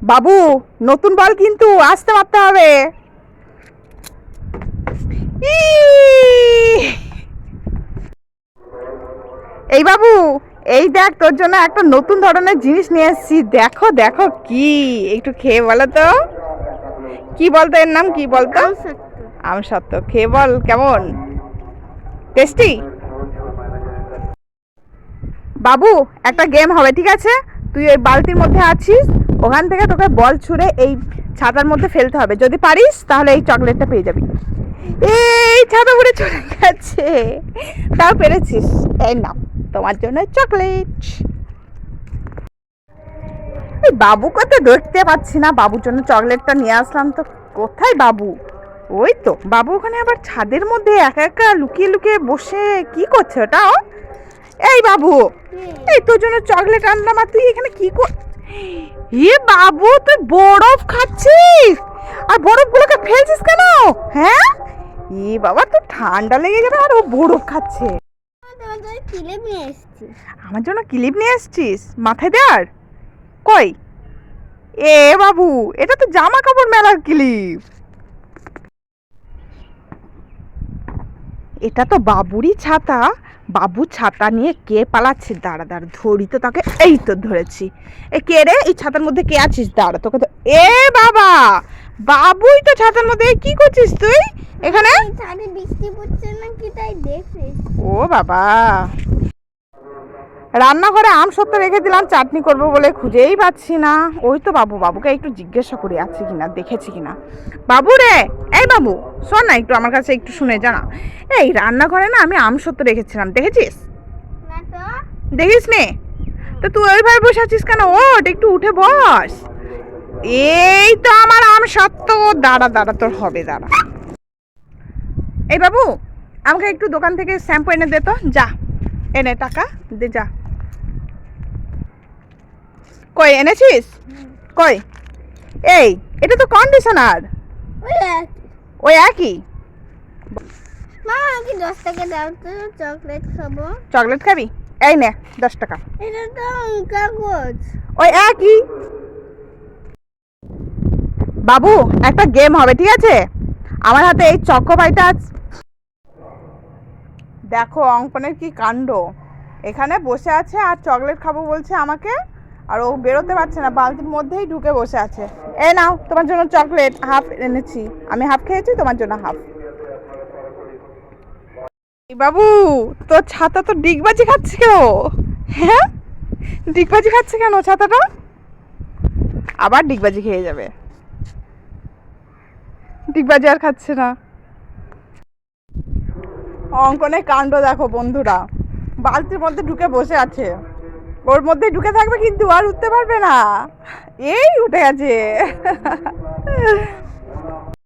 বাবু নতুন বল কিন্তু আসতে পারতে হবে। এই বাবু এই দেখ তোর জন্য একটা নতুন ধরনের জিনিস নিয়ে এসেছি। দেখো দেখো কি একটু খেয়ে বলো তো। কি বলতো এর নাম কি বলতো? আম সত্য খেয়ে বল কেমন? টেস্টি? বাবু একটা গেম হবে ঠিক আছে? তুই ওই বালতির মধ্যে আছিস? ওখান থেকে তোকে বল ছুঁড়ে এই ছাতার মধ্যে ফেলতে হবে। যদি পারিস, তাহলে এই চকলেটটা পেয়ে যাবি। এই ছাতা উড়ে চলে গেছে। তাও পেরেছিস? এই নাও, তোমার জন্য চকলেট। এই বাবুকে তো দেখতে পাচ্ছি না। বাবুর জন্য চকলেটটা নিয়ে আসলাম তো। কোথায় বাবু? ওই তো, বাবু ওখানে আবার ছাদের মধ্যে একা একা লুকিয়ে লুকিয়ে বসে কি করছে ওটা? এই বাবু, এই তোর জন্য চকলেট আনলাম আর তুই এখানে কি কর এ বাবু, তুই বরফ খাচ্ছিস? আর বরফগুলোকে ফেলছিস কেন? হ্যাঁ? এ বাবা তো ঠান্ডা লেগে যাবে আর ও বরফ খাচ্ছে। আমার জন্য ক্লিপ নিয়ে এসছিস? মাথায় দেওয়ার কই? এ বাবু, এটা তো জামা কাপড় মেলার ক্লিপ। এটা তো বাবুরই ছাতা। বাবু ছাতা নিয়ে কে পালাচ্ছে? দাঁড়া দাঁড়া ধরি তো তাকে। এই তো ধরেছি। এ কে রে? এই ছাতার মধ্যে কে আছিস? দাঁড়া তোকে তো এ বাবা! বাবুই তো ছাতার মধ্যে। কি করছিস তুই? এখানে? বৃষ্টি পড়ছে না কি তাই ও বাবা! রান্নাঘরে আম সত্য রেখে দিলাম চাটনি করব বলে খুঁজেই পাচ্ছি না। ওই তো বাবু বাবুকে একটু জিজ্ঞাসা করি আছে কিনা দেখেছি কিনা। বাবু রে এই বাবু শোন না একটু আমার কাছে একটু শুনে জানা। এই রান্নাঘরে না আমি আম সত্য রেখেছিলাম দেখেছিস? দেখিস নে? তো তুই ওইভাবে বসে আছিস কেন? ওঠ একটু উঠে বস। এই তো আমার আম সত্য দাঁড়া দাঁড়া তোর হবে দাঁড়া। এই বাবু আমাকে একটু দোকান থেকে শ্যাম্পু এনে দে তো যা। এনে টাকা দে যা। কই এনেছিস? কই? এই এটা তো কন্ডিশনার ওই এক। ওই একই? মা কি দশ টাকা দাও তো চকলেট খাব। চকলেট খাবি? এই নে দশ টাকা। এটা তো কাগজ। ওই একই। বাবু একটা গেম হবে ঠিক আছে? আমার হাতে এই চকোপাইটা আছে। দেখো অঙ্কনের কি কাণ্ড। এখানে বসে আছে আর চকলেট খাব বলছে আমাকে। আর ও বেরোতে পারছে না, বালতির মধ্যেই ঢুকে বসে আছে। এ নাও, তোমার জন্য চকলেট, হাফ এনেছি। আমি হাফ খেয়েছি, তোমার জন্য হাফ। বাবু, তোর ছাতা তো ডিগবাজি খাচ্ছে কেন হ্যাঁ? ডিগবাজি খাচ্ছে কেন ছাতাটা? আবার ডিগবাজি খেয়ে যাবে। ডিগবাজি আর খাচ্ছে না। অঙ্কনে কাণ্ড দেখো বন্ধুরা। বালতির মধ্যে ঢুকে বসে আছে। ওর মধ্যে ঢুকে থাকবে কিন্তু আর উঠতে পারবে না। এই উঠে গেছে।